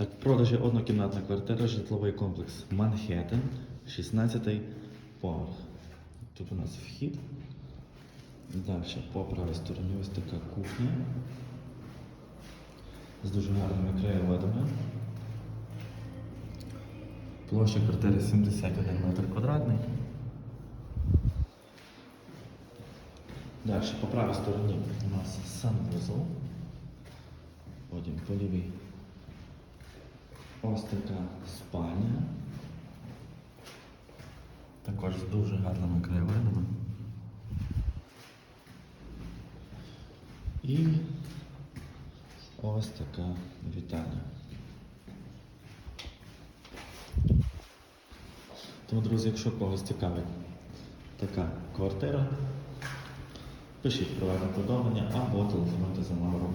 Так, в продажі однокімнатна квартира, житловий комплекс Манхеттен, 16 поверх. Тут у нас вхід. Далі по правій стороні ось така кухня з дуже гарними краєвидами. Площа квартири 71 метр квадратний. Далі по правій стороні у нас санвузол. Потім по лівій ось така спальня. Також з дуже гарними краєвидами. І ось така вітальня. Тому, друзі, якщо когось цікавить така квартира, пишіть приватне повідомлення або телефонуйте за номером.